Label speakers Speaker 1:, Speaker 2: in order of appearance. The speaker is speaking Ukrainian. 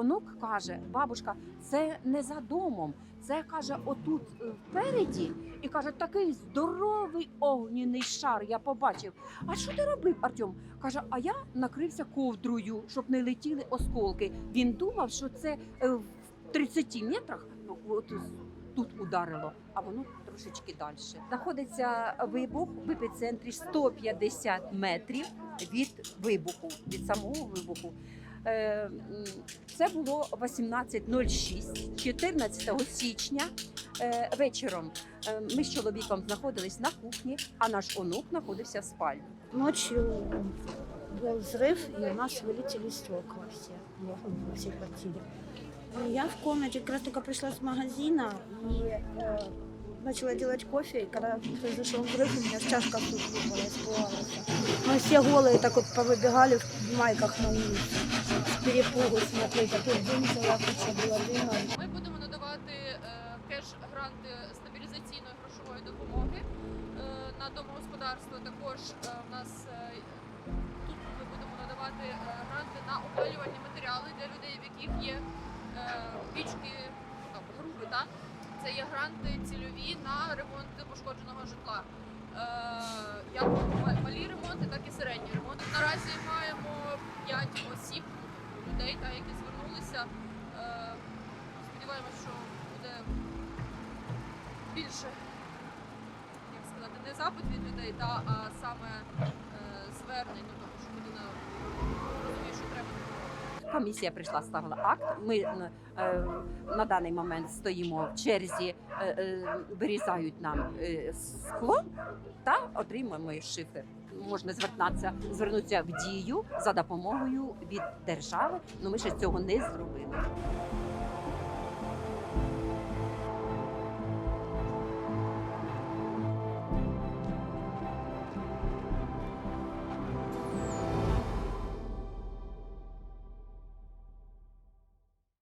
Speaker 1: онук каже: бабушка, це не за домом. Це каже, отут е, впереді, і каже, такий здоровий огняний шар. Я побачив. А що ти робив, Артем? Каже, а я накрився ковдрою, щоб не летіли осколки. Він думав, що це е, в 30 метрах ну, от, тут ударило, а воно трошечки далі. Знаходиться вибух в епіцентрі 150 метрів від вибуху, від самого вибуху. Е, м, Це було 18.06, 14 січня е, вечором. Е, Ми з чоловіком знаходились на кухні, а наш онук знаходився в спальні.
Speaker 2: Ночью был взрыв, и у нас вылетели стекла все во во всей квартире. И Я в комнате как раз только пришла с магазина и э, начала делать кофе. И когда произошел взрыв, у меня чашка тут выпала, испугалась. Мы все голые так вот повыбегали в майках на улицу. С перепугу смотреть, а тут дым, целая куча было дыма.
Speaker 3: Ми будемо надавати е, кеш-гранти стабілізаційної грошової допомоги е, на домогосподарство. Також е, в нас е, тут ми будемо надавати е, гранти на опалювальні матеріали для людей, в яких є е, пічки, ну, там, груби, так? Це є гранти цільові на ремонт пошкодженого житла. Е, Як малі ремонти, так і середні ремонти. Наразі маємо 5 осіб, людей, які звернулися. Е, Сподіваємось, що буде більше, як сказати, не запит від людей, а саме е, звернень, тому що
Speaker 1: Комісія прийшла, ставила акт. Ми е, на даний момент стоїмо в черзі, е, е, вирізають нам е, скло та отримуємо шифер. Можна звертатися, звернутися в дію за допомогою від держави. але ми ще цього не зробили.